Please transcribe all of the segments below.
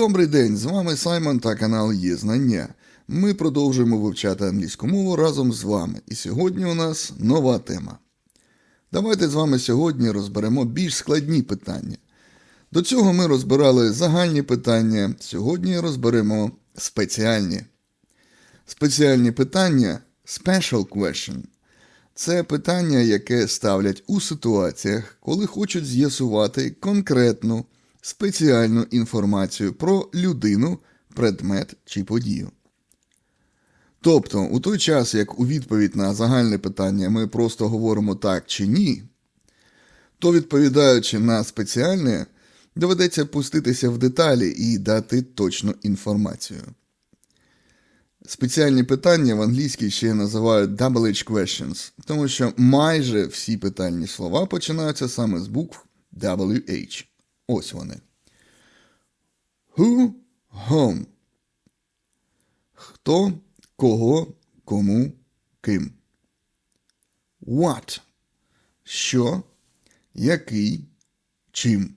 Добрий день, з вами Саймон та канал Є Знання. Ми продовжуємо вивчати англійську мову разом з вами. І сьогодні у нас нова тема. Давайте з вами сьогодні розберемо більш складні питання. До цього ми розбирали загальні питання, сьогодні розберемо спеціальні. Спеціальні питання special question – це питання, яке ставлять у ситуаціях, коли хочуть з'ясувати конкретну спеціальну інформацію про людину, предмет чи подію. Тобто, у той час, як у відповідь на загальне питання ми просто говоримо так чи ні, то відповідаючи на спеціальне, доведеться пуститися в деталі і дати точну інформацію. Спеціальні питання в англійській ще називають double H questions, тому що майже всі питальні слова починаються саме з букв WH. Ось вони. Who, whom. Хто, кого, кому, ким. What. Що, який, чим.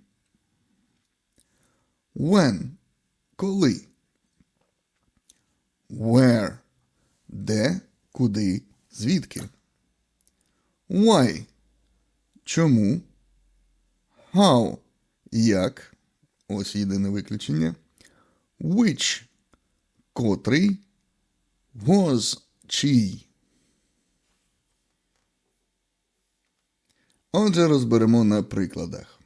When. Коли. Where. Де, куди, звідки. Why. Чому. How. Як. Ось єдине виключення. Which. Котрий. Was. Чий. Отже, розберемо на прикладах.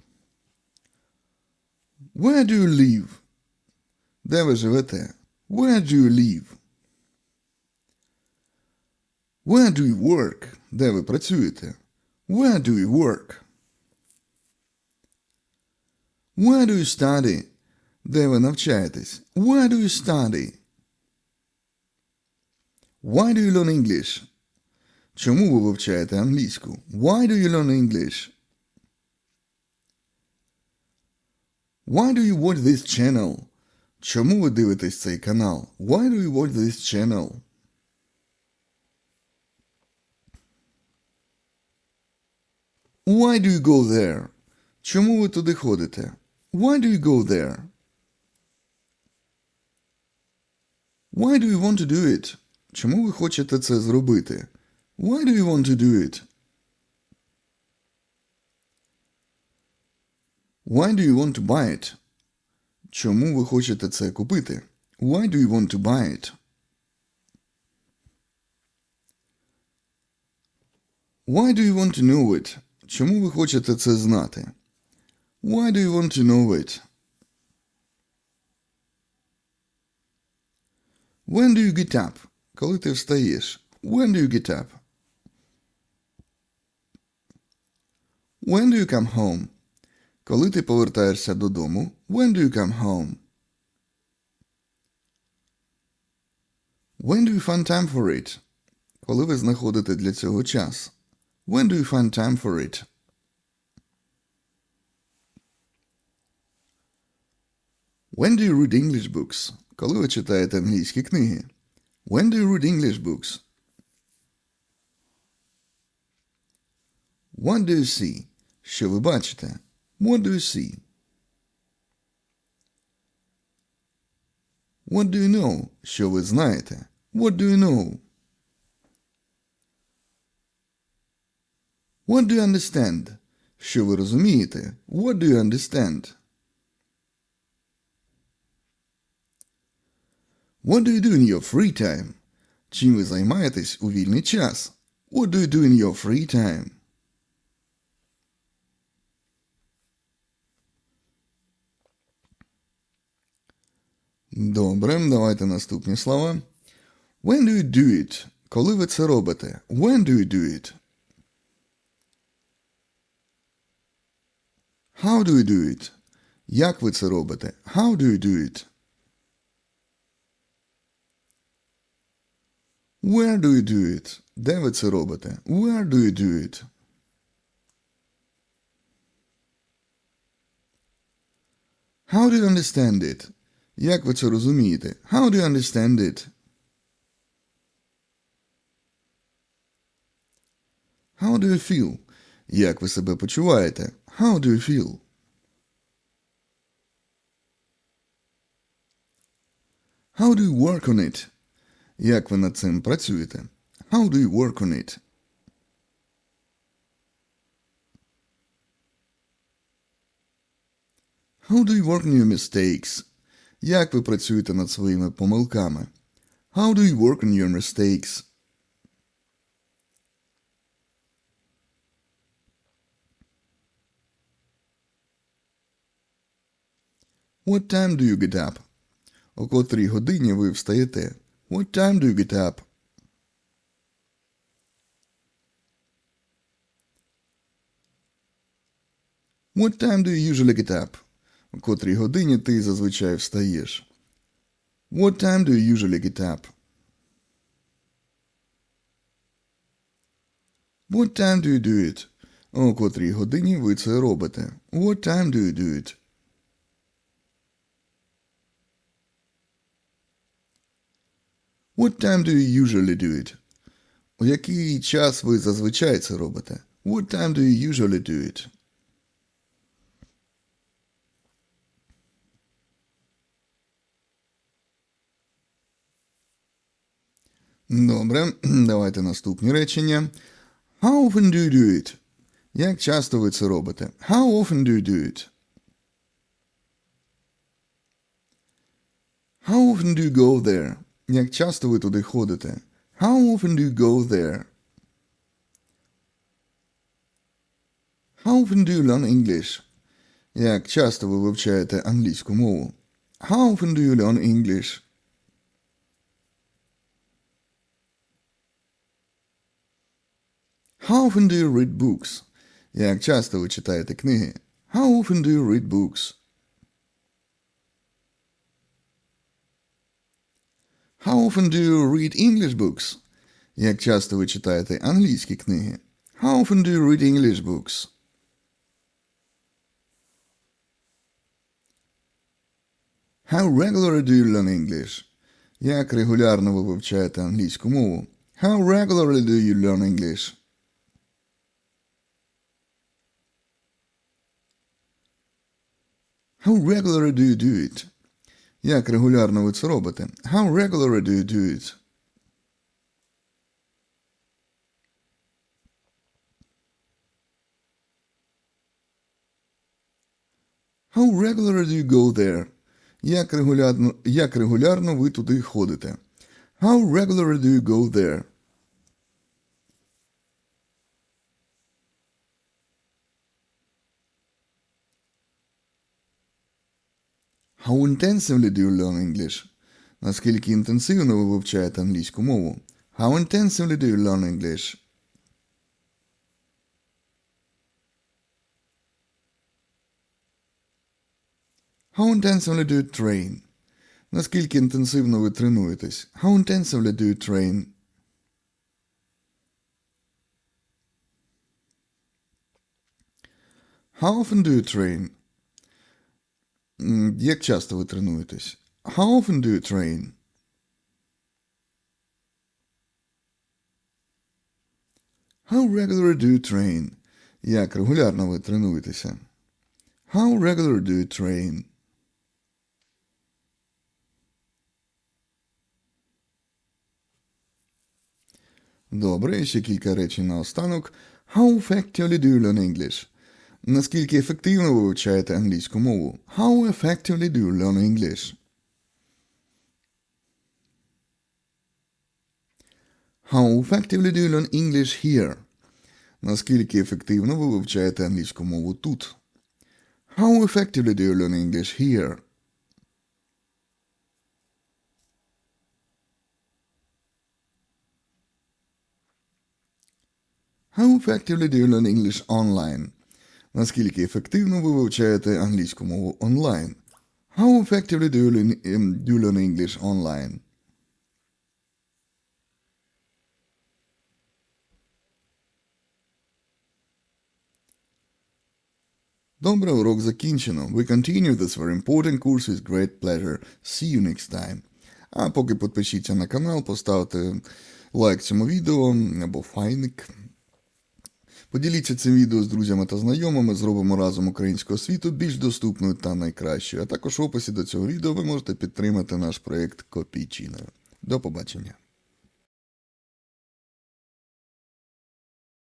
Where do you live? Де ви живете? Where do you live? Where do you work? Де ви працюєте? Where do you work? Where do you study? Де ви навчаєтесь? Where do you study? Why do you learn English? Чому ви вивчаєте англійську? Why do you learn English? Why do you watch this channel? Чому ви дивитесь цей канал? Why do you watch this channel? Why do you go there? Чому ви туди ходите? Why do you go there? Why do you want to do it? Чому ви хочете це зробити? Why do you want to do it? Why do you want to buy it? Чому ви хочете це купити? Why do you want to buy it? Why do you want to know it? Чому ви хочете це знати? Why do you want to know it? When do you get up? Коли ти встаєш? When do you get up? When do you come home? Коли ти повертаєшся додому? When do you come home? When do you find time for it? Коли ви знаходите для цього час? When do you find time for it? When do you read English books? Коли ви читаєте англійські книги? When do you read English books? What do you see? Що ви бачите? What do you see? What do you know? Що ви знаєте? What do you know? What do you understand? Що ви розумієте? What do you understand? What do you do in your free time? Чим ви займаєтесь у вільний час? What do you do in your free time? Добре, давайте наступні слова. When do you do it? Коли ви це робите? When do you do it? How do you do it? Як ви це робите? How do you do it? Where do you do it? Де ви це робите? Where do you do it? How do you understand it? Як ви це розумієте? How do you understand it? How do you feel? Як ви себе почуваєте? How do you feel? How do you work on it? Як ви над цим працюєте? How do you work on it? How do you work on your mistakes? Як ви працюєте над своїми помилками? How do you work on your mistakes? What time do you get up? О котрій годині ви встаєте? What time do you get up? What time do you usually get up? О котрій годині ти зазвичай встаєш? What time do you usually get up? What time do you do it? О котрій годині ви це робите? What time do you do it? What time do you usually do it? У який час ви зазвичай це робите? What time do you usually do it? Добре, давайте наступні речення. How often do you do it? Як часто ви це робите? How often do you do it? How often do you go there? Як часто ви туди ходите? How often do you go there? How often do you learn English? Як часто ви вивчаєте англійську мову? How often do you learn English? How often do you read books? Як часто ви читаєте книги? How often do you read books? How often do you read English books? Як часто ви читаєте англійські книги? How often do you read English books? How regularly do you learn English? Як регулярно ви вивчаєте англійську мову? How regularly do you learn English? How regularly do you do it? Як регулярно ви це робите? How regularly do you do it? How regularly do you go there? Як регулярно, як регулярно ви туди ходите? How regularly do you go there? How intensively do you learn English? Наскільки інтенсивно ви вивчаєте англійську мову? How intensively do you learn English? How intensively do you train? Наскільки інтенсивно ви тренуєтесь? How intensively do you train? How often do you train? М, Як часто ви тренуєтесь? How often do you train? How regular do you train? Як регулярно ви тренуєтеся? How regular do you train? Добре, і ще кілька речень наостанок. How effectively do you learn English? Наскільки ефективно ви вивчаєте англійську мову? How effectively do you learn English? How effectively do you learn English here? Наскільки ефективно ви вивчаєте англійську мову тут? How effectively do you learn English here? How effectively do you learn English online? Наскільки ефективно ви вивчаєте англійську мову онлайн? How effectively do you learn, um, do you learn English online? Добре, урок закінчено. We continue this very important course with great pleasure. See you next time. А поки підпишіться на канал, поставте лайк цьому відео або файник. Поділіться цим відео з друзями та знайомими, зробимо разом українську освіту більш доступною та найкращою. А також в описі до цього відео ви можете підтримати наш проєкт копійчиною. До побачення.